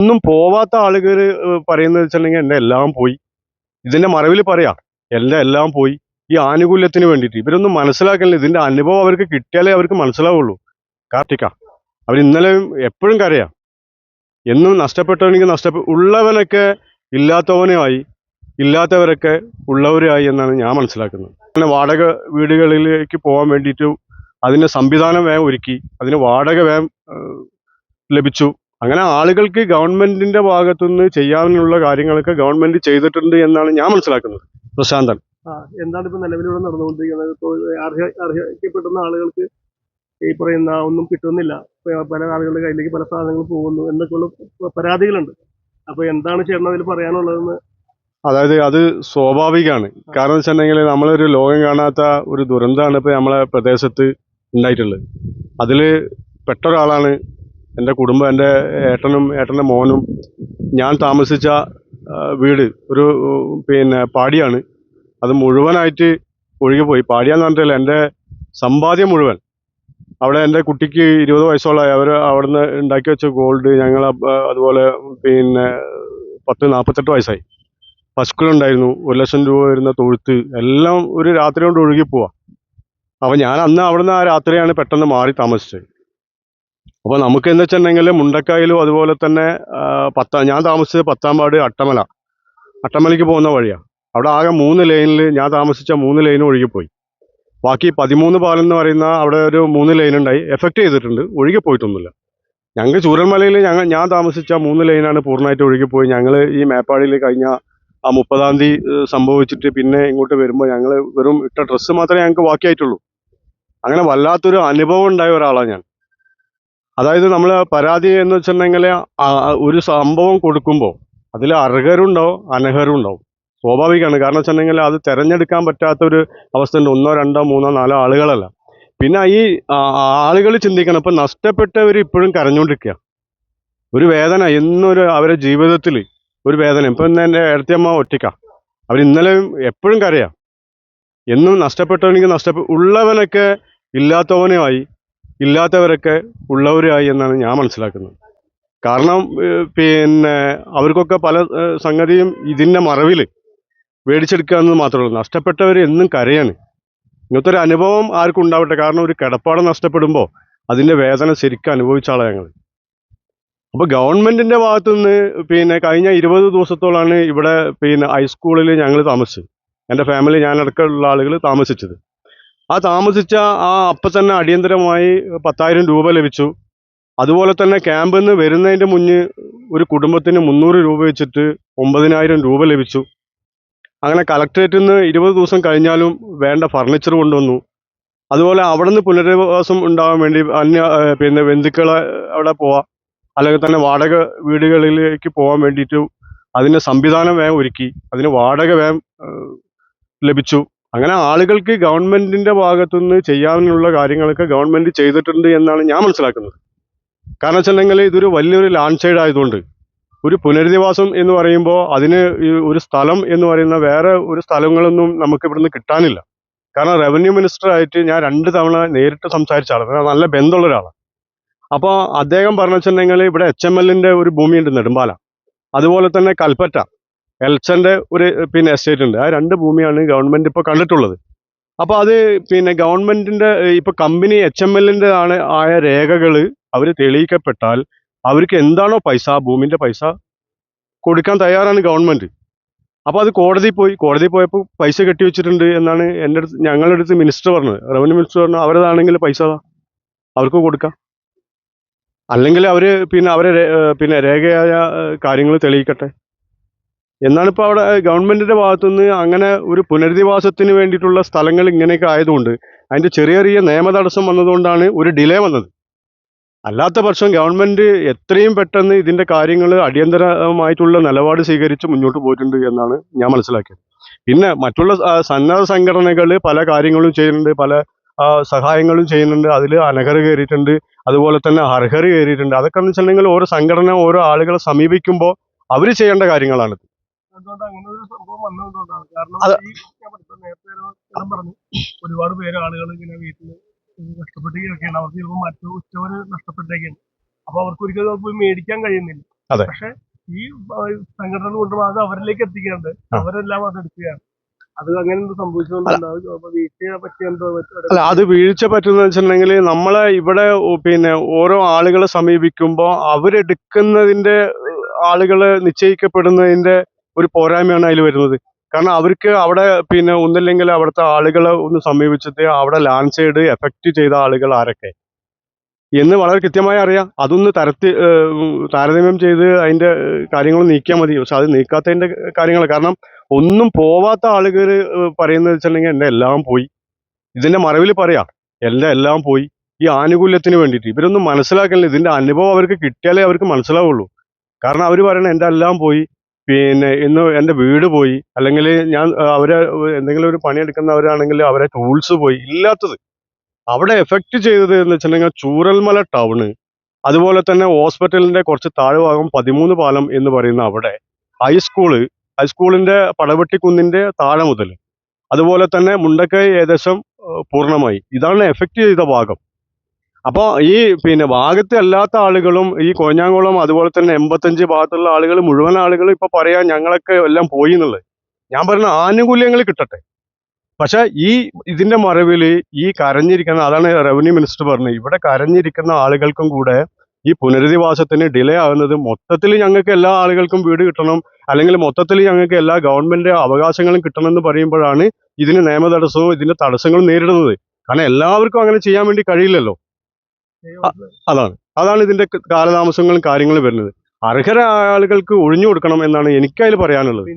ഒന്നും പോവാത്ത ആളുകൾ പറയുന്നത് വെച്ചിട്ടുണ്ടെങ്കിൽ എന്റെ എല്ലാം പോയി. ഇതിന്റെ മറവിൽ പറയാം എന്റെ എല്ലാം പോയി. ഈ ആനുകൂല്യത്തിന് വേണ്ടിയിട്ട്. ഇവരൊന്നും മനസ്സിലാക്കണില്ല ഇതിന്റെ അനുഭവം അവർക്ക് കിട്ടിയാലേ അവർക്ക് മനസ്സിലാവുള്ളൂ. കാർത്തിക അവർ ഇന്നലെ എപ്പോഴും കരയാം. എന്നും നഷ്ടപ്പെട്ടവനെങ്കിൽ നഷ്ടപ്പെ ഉള്ളവനൊക്കെ ഇല്ലാത്തവനുമായി ഇല്ലാത്തവരൊക്കെ ഉള്ളവരായി എന്നാണ് ഞാൻ മനസ്സിലാക്കുന്നത്. അങ്ങനെ വാടക വീടുകളിലേക്ക് പോകാൻ വേണ്ടിയിട്ട് അതിന് സംവിധാനം വേഗം ഒരുക്കി അതിന് വാടക വേഗം ലഭിച്ചു. അങ്ങനെ ആളുകൾക്ക് ഗവൺമെന്റിന്റെ ഭാഗത്തുനിന്ന് ചെയ്യാനുള്ള കാര്യങ്ങളൊക്കെ ഗവൺമെന്റ് ചെയ്തിട്ടുണ്ട് എന്നാണ് ഞാൻ മനസ്സിലാക്കുന്നത്. പ്രശാന്തൻ. എന്താണ് ഇപ്പൊ നിലവിലൂടെ നടന്നുകൊണ്ടിരിക്കുന്നത്? ഇപ്പോൾ അർഹ അർഹിക്കപ്പെടുന്ന ആളുകൾക്ക് ഈ പറയുന്ന ഒന്നും കിട്ടുന്നില്ല. പല ആളുകളുടെ കയ്യിലേക്ക് പല സാധനങ്ങൾ പോകുന്നു എന്നൊക്കെയുള്ള പരാതികളുണ്ട്. അപ്പൊ എന്താണ് ചേർന്നതിൽ പറയാനുള്ളതെന്ന്? അതായത് അത് സ്വാഭാവികമാണ്. കാരണം വെച്ചിട്ടുണ്ടെങ്കിൽ നമ്മളൊരു ലോകം കാണാത്ത ഒരു ദുരന്തമാണ് ഇപ്പൊ നമ്മളെ പ്രദേശത്ത് ഉണ്ടായിട്ടുള്ളത്. അതിൽ പെട്ട ഒരാളാണ് എന്റെ കുടുംബം എന്റെ ഏട്ടനും ഏട്ടന്റെ മോനും ഞാൻ താമസിച്ച വീട് ഒരു പിന്നെ പാടിയാണ്. അത് മുഴുവനായിട്ട് ഒഴുകിപ്പോയി പാടിയാന്ന് പറഞ്ഞിട്ടില്ല എന്റെ സമ്പാദ്യം മുഴുവൻ. അവിടെ എന്റെ കുട്ടിക്ക് ഇരുപത് വയസ്സോളം അവർ അവിടുന്ന് ഉണ്ടാക്കി വെച്ച ഗോൾഡ് ഞങ്ങൾ അതുപോലെ പിന്നെ പത്ത് നാൽപ്പത്തെട്ട് വയസ്സായി. പശുക്കളുണ്ടായിരുന്നു ഒരു ലക്ഷം രൂപ വരുന്ന തൊഴുത്ത്. എല്ലാം ഒരു രാത്രി കൊണ്ട് ഒഴുകി പോവാ. അപ്പോൾ ഞാൻ അന്ന് അവിടുന്ന് ആ രാത്രിയാണ് പെട്ടെന്ന് മാറി താമസിച്ചത്. അപ്പൊ നമുക്ക് എന്ന് വെച്ചിട്ടുണ്ടെങ്കിൽ മുണ്ടക്കായലും അതുപോലെ തന്നെ പത്താം ഞാൻ താമസിച്ചത് പത്താംപാട് അട്ടമല. അട്ടമലയ്ക്ക് പോകുന്ന വഴിയാ. അവിടെ ആകെ മൂന്ന് ലൈനിൽ ഞാൻ താമസിച്ച മൂന്ന് ലൈനും ഒഴുകിപ്പോയി. ബാക്കി പതിമൂന്ന് പാലം എന്ന് പറയുന്ന അവിടെ ഒരു മൂന്ന് ലൈൻ ഉണ്ടായി എഫക്റ്റ് ചെയ്തിട്ടുണ്ട്. ഒഴുകി പോയിട്ടൊന്നുമില്ല. ഞങ്ങൾക്ക് ചൂരൽമലയിൽ ഞങ്ങൾ ഞാൻ താമസിച്ച മൂന്ന് ലൈനാണ് പൂർണമായിട്ട് ഒഴുകിപ്പോയി. ഞങ്ങൾ ഈ മേപ്പാടിയിൽ കഴിഞ്ഞ ആ മുപ്പതാം തീയതി സംഭവിച്ചിട്ട് പിന്നെ ഇങ്ങോട്ട് വരുമ്പോൾ ഞങ്ങൾ വെറും ഇട്ട ഡ്രസ്സ് മാത്രമേ ഞങ്ങൾക്ക് ബാക്കിയായിട്ടുള്ളൂ. അങ്ങനെ വല്ലാത്തൊരു അനുഭവം ഉണ്ടായ ഒരാളാണ് ഞാൻ. അതായത് നമ്മൾ പരാതി എന്ന് വെച്ചിട്ടുണ്ടെങ്കിൽ ഒരു സംഭവം കൊടുക്കുമ്പോൾ അതിൽ അർഹരുണ്ടാവും അനഹരുണ്ടാവും സ്വാഭാവികമാണ്. കാരണം വെച്ചിട്ടുണ്ടെങ്കിൽ അത് തിരഞ്ഞെടുക്കാൻ പറ്റാത്ത ഒരു അവസ്ഥ ഉണ്ട് ഒന്നോ രണ്ടോ മൂന്നോ നാലോ ആളുകളല്ല. പിന്നെ ഈ ആളുകൾ ചിന്തിക്കണം. ഇപ്പം നഷ്ടപ്പെട്ടവർ ഇപ്പോഴും കരഞ്ഞുകൊണ്ടിരിക്കുക ഒരു വേദന എന്നൊരു അവരെ ജീവിതത്തിൽ ഒരു വേദന. ഇപ്പം ഇന്ന് എന്റെ ഏടത്തിയമ്മ ഒറ്റയ്ക്ക. അവർ ഇന്നലെയും എപ്പോഴും കരയാം. എന്നും നഷ്ടപ്പെട്ടവനെങ്കിൽ നഷ്ടപ്പെ ഉള്ളവനൊക്കെ ഇല്ലാത്തവനുമായി ഇല്ലാത്തവരൊക്കെ ഉള്ളവരായി എന്നാണ് ഞാൻ മനസ്സിലാക്കുന്നത്. കാരണം പിന്നെ അവർക്കൊക്കെ പല സംഗതിയും ഇതിന്റെ മറവിൽ മേടിച്ചെടുക്കുക എന്ന് മാത്രമേ ഉള്ളൂ. നഷ്ടപ്പെട്ടവർ എന്നും കരയാണ്. ഇങ്ങനത്തെ ഒരു അനുഭവം ആർക്കും ഉണ്ടാവട്ടെ. കാരണം ഒരു കിടപ്പാടം നഷ്ടപ്പെടുമ്പോൾ അതിന്റെ വേദന ശരിക്കും അനുഭവിച്ചാളാണ് ഞങ്ങൾ അപ്പോൾ ഗവൺമെന്റിന്റെ ഭാഗത്തുനിന്ന് പിന്നെ കഴിഞ്ഞ ഇരുപത് ദിവസത്തോളാണ് ഇവിടെ പിന്നെ ഹൈസ്കൂളിൽ ഞങ്ങൾ താമസിച്ചത്. എന്റെ ഫാമിലി ഞാനടക്കമുള്ള ആളുകൾ താമസിച്ചത്. ആ താമസിച്ച ആ അപ്പം തന്നെ അടിയന്തരമായി പത്തായിരം രൂപ ലഭിച്ചു. അതുപോലെ തന്നെ ക്യാമ്പിൽ നിന്ന് വരുന്നതിന്റെ മുന്നേ ഒരു കുടുംബത്തിന് മുന്നൂറ് രൂപ വെച്ചിട്ട് ഒമ്പതിനായിരം രൂപ ലഭിച്ചു. അങ്ങനെ കളക്ടറേറ്റിൽ നിന്ന് ഇരുപത് ദിവസം കഴിഞ്ഞാലും വേണ്ട ഫർണിച്ചർ കൊണ്ടുവന്നു. അതുപോലെ അവിടെ നിന്ന് പുനരധിവാസം ഉണ്ടാകാൻ വേണ്ടി അന്യ പിന്നെ ബന്ധുക്കളെ അവിടെ പോവാം. അല്ലെങ്കിൽ തന്നെ വാടക വീടുകളിലേക്ക് പോകാൻ വേണ്ടിയിട്ട് അതിന് സംവിധാനം വേഗം ഒരുക്കി. അതിന് വാടക വേഗം ലഭിച്ചു. അങ്ങനെ ആളുകൾക്ക് ഗവൺമെന്റിന്റെ ഭാഗത്തുനിന്ന് ചെയ്യാനുള്ള കാര്യങ്ങളൊക്കെ ഗവൺമെന്റ് ചെയ്തിട്ടുണ്ട് എന്നാണ് ഞാൻ മനസ്സിലാക്കുന്നത്. കാരണം വെച്ചിട്ടുണ്ടെങ്കിൽ ഇതൊരു വലിയൊരു ലാൻഡ് സൈഡ് ആയതുകൊണ്ട് ഒരു പുനരധിവാസം എന്ന് പറയുമ്പോൾ അതിന് ഒരു സ്ഥലം എന്ന് പറയുന്ന വേറെ ഒരു സ്ഥലങ്ങളൊന്നും നമുക്ക് ഇവിടുന്ന് കിട്ടാനില്ല. കാരണം റവന്യൂ മിനിസ്റ്റർ ആയിട്ട് ഞാൻ രണ്ട് തവണ നേരിട്ട് സംസാരിച്ച ആളാണ്. നല്ല ബന്ധമുള്ള ഒരാളാണ്. അപ്പോൾ അദ്ദേഹം പറഞ്ഞു വെച്ചിട്ടുണ്ടെങ്കിൽ ഇവിടെ എച്ച് എം എല്ലിന്റെ ഒരു ഭൂമിയുണ്ട് നെടുമ്പാല. അതുപോലെ തന്നെ കൽപ്പറ്റ. എൽസന്റെ ഒരു പിന്നെ എസ്റ്റേറ്റ് ഉണ്ട്. ആ രണ്ട് ഭൂമിയാണ് ഗവൺമെന്റ് ഇപ്പോൾ കണ്ടിട്ടുള്ളത്. അപ്പോൾ അത് പിന്നെ ഗവൺമെന്റിന്റെ ഇപ്പൊ കമ്പനി എച്ച് എം എല്ലിന്റെ ആണ് ആയ രേഖകൾ അവർ തെളിയിക്കപ്പെട്ടാൽ അവർക്ക് എന്താണോ പൈസ ഭൂമിന്റെ പൈസ കൊടുക്കാൻ തയ്യാറാണ് ഗവൺമെന്റ് അപ്പോൾ അത് കോടതി പോയി കോടതി പോയപ്പോൾ പൈസ കെട്ടിവെച്ചിട്ടുണ്ട് എന്നാണ് എന്റെ അടുത്ത് ഞങ്ങളുടെ അടുത്ത് മിനിസ്റ്റർ പറഞ്ഞത്. റവന്യൂ മിനിസ്റ്റർ പറഞ്ഞു അവരതാണെങ്കിൽ പൈസ. അവർക്ക് കൊടുക്കാം. അല്ലെങ്കിൽ അവർ പിന്നെ അവരെ പിന്നെ രേഖയായ കാര്യങ്ങൾ തെളിയിക്കട്ടെ. എന്നാണ് അവിടെ ഗവൺമെന്റിന്റെ ഭാഗത്തുനിന്ന് അങ്ങനെ ഒരു പുനരധിവാസത്തിന് വേണ്ടിയിട്ടുള്ള സ്ഥലങ്ങൾ ഇങ്ങനെയൊക്കെ ആയതുകൊണ്ട് അതിന്റെ ചെറിയ ചെറിയ നിയമ തടസ്സം വന്നതുകൊണ്ടാണ് ഒരു ഡിലേ വന്നത്. അല്ലാത്ത പക്ഷം ഗവൺമെന്റ് എത്രയും പെട്ടെന്ന് ഇതിന്റെ കാര്യങ്ങൾ അടിയന്തരമായിട്ടുള്ള നിലപാട് സ്വീകരിച്ച് മുന്നോട്ട് പോയിട്ടുണ്ട് എന്നാണ് ഞാൻ മനസ്സിലാക്കിയത്. പിന്നെ മറ്റുള്ള സന്നദ്ധ സംഘടനകൾ പല കാര്യങ്ങളും ചെയ്യുന്നുണ്ട് പല സഹായങ്ങളും ചെയ്യുന്നുണ്ട് അതിൽ അനഹർ കയറിയിട്ടുണ്ട് അതുപോലെ തന്നെ അർഹർ കയറിയിട്ടുണ്ട്. അതൊക്കെ എന്ന് വെച്ചിട്ടുണ്ടെങ്കിൽ ഓരോ സംഘടന ഓരോ ആളുകളെ സമീപിക്കുമ്പോൾ അവർ ചെയ്യേണ്ട കാര്യങ്ങളാണ് അതുകൊണ്ട് അങ്ങനെ ഒരു സംഭവം വന്നതുകൊണ്ടാണ്. കാരണം ഈ ഞാൻ നേരത്തെ ഒരു പറഞ്ഞു. ഒരുപാട് പേര് ആളുകൾ ഇങ്ങനെ വീട്ടിൽ നഷ്ടപ്പെട്ടിരിക്കുകയാണ് അവർക്ക് ചിലപ്പോൾ മറ്റു ഉച്ചവര് നഷ്ടപ്പെട്ടേക്കാണ് അപ്പൊ അവർക്ക് ഒരിക്കലും പോയി മേടിക്കാൻ കഴിയുന്നില്ല. പക്ഷെ ഈ സംഘടനകൾ സംഘടന കൊണ്ടുപോകുമ്പോൾ അത് അവരിലേക്ക് എത്തിക്കാണ്ട്. അവരെല്ലാം അത് എടുക്കുകയാണ്. അല്ല. അത് വീഴ്ച പറ്റുന്ന വെച്ചിട്ടുണ്ടെങ്കിൽ നമ്മളെ ഇവിടെ പിന്നെ ഓരോ ആളുകളെ സമീപിക്കുമ്പോൾ അവരെടുക്കുന്നതിന്റെ ആളുകളെ നിശ്ചയിക്കപ്പെടുന്നതിന്റെ ഒരു പോരായ്മയാണ് അതിൽ വരുന്നത്. കാരണം അവർക്ക് അവിടെ പിന്നെ ഒന്നില്ലെങ്കിൽ അവിടുത്തെ ആളുകളെ ഒന്ന് സമീപിച്ചിട്ട് അവിടെ ലാൻഡ് സൈഡ് എഫക്റ്റ് ചെയ്ത ആളുകൾ ആരൊക്കെ? എന്ന് വളരെ കൃത്യമായി അറിയാം. അതൊന്ന് തരത്തി താരതമ്യം ചെയ്ത് അതിന്റെ കാര്യങ്ങൾ നീക്കിയാൽ മതി. പക്ഷെ അത് നീക്കാത്തതിന്റെ കാര്യങ്ങൾ. കാരണം ഒന്നും പോവാത്ത ആളുകൾ പറയുന്നത് വെച്ചിട്ടുണ്ടെങ്കിൽ എന്റെ എല്ലാം പോയി. ഇതിന്റെ മറവിൽ പറയാം. എല്ലാം എല്ലാം പോയി. ഈ ആനുകൂല്യത്തിന് വേണ്ടിയിട്ട്. ഇവരൊന്നും മനസ്സിലാക്കണില്ല. ഇതിന്റെ അനുഭവം അവർക്ക് കിട്ടിയാലേ അവർക്ക് മനസ്സിലാവുള്ളൂ. കാരണം അവർ പറയണ എന്റെ എല്ലാം പോയി. പിന്നെ ഇന്ന് എന്റെ വീട് പോയി. അല്ലെങ്കിൽ ഞാൻ അവരെ എന്തെങ്കിലും ഒരു പണിയെടുക്കുന്നവരാണെങ്കിൽ അവരെ ടൂൾസ് പോയി. ഇല്ലാത്തത്. അവിടെ എഫക്റ്റ് ചെയ്തത് എന്ന് വെച്ചിട്ടുണ്ടെങ്കിൽ ചൂരൽമല ടൗണ് അതുപോലെ തന്നെ ഹോസ്പിറ്റലിന്റെ കുറച്ച് താഴ്ഭാഗം പതിമൂന്ന് പാലം എന്ന് പറയുന്ന അവിടെ ഹൈസ്കൂൾ ഹൈസ്കൂളിന്റെ പടവെട്ടിക്കുന്നിന്റെ താഴെ മുതൽ. അതുപോലെ തന്നെ മുണ്ടക്കൈ ഏകദേശം പൂർണമായി. ഇതാണ് എഫക്റ്റ് ചെയ്ത ഭാഗം. അപ്പോൾ ഈ പിന്നെ ഭാഗത്ത് അല്ലാത്ത ആളുകളും ഈ കോഞ്ഞാങ്കുളം അതുപോലെ തന്നെ എൺപത്തഞ്ച് ഭാഗത്തുള്ള ആളുകൾ മുഴുവൻ ആളുകളും ഇപ്പൊ പറയാ ഞങ്ങളൊക്കെ എല്ലാം പോയി എന്നുള്ളത്. ഞാൻ പറയുന്ന ആനുകൂല്യങ്ങൾ കിട്ടട്ടെ. പക്ഷെ ഈ ഇതിന്റെ മറവിൽ ഈ കരഞ്ഞിരിക്കുന്ന അതാണ് റവന്യൂ മിനിസ്റ്റർ പറഞ്ഞത് ഇവിടെ കരഞ്ഞിരിക്കുന്ന ആളുകൾക്കും കൂടെ ഈ പുനരധിവാസത്തിന് ഡിലേ ആകുന്നത് മൊത്തത്തിൽ ഞങ്ങൾക്ക് എല്ലാ ആളുകൾക്കും വീട് കിട്ടണം അല്ലെങ്കിൽ മൊത്തത്തിൽ ഞങ്ങൾക്ക് എല്ലാ ഗവൺമെന്റ് അവകാശങ്ങളും കിട്ടണം എന്ന് പറയുമ്പോഴാണ് ഇതിന് നിയമ തടസ്സവും ഇതിന്റെ തടസ്സങ്ങളും നേരിടുന്നത്. കാരണം എല്ലാവർക്കും അങ്ങനെ ചെയ്യാൻ വേണ്ടി കഴിയില്ലല്ലോ. അതാണ്. അതാണ് ഇതിന്റെ കാലതാമസങ്ങളും കാര്യങ്ങളും വരുന്നത്. അർഹരായ ആളുകൾക്ക് ഒഴിഞ്ഞു കൊടുക്കണം എന്നാണ് എനിക്കതിൽ പറയാനുള്ളത്.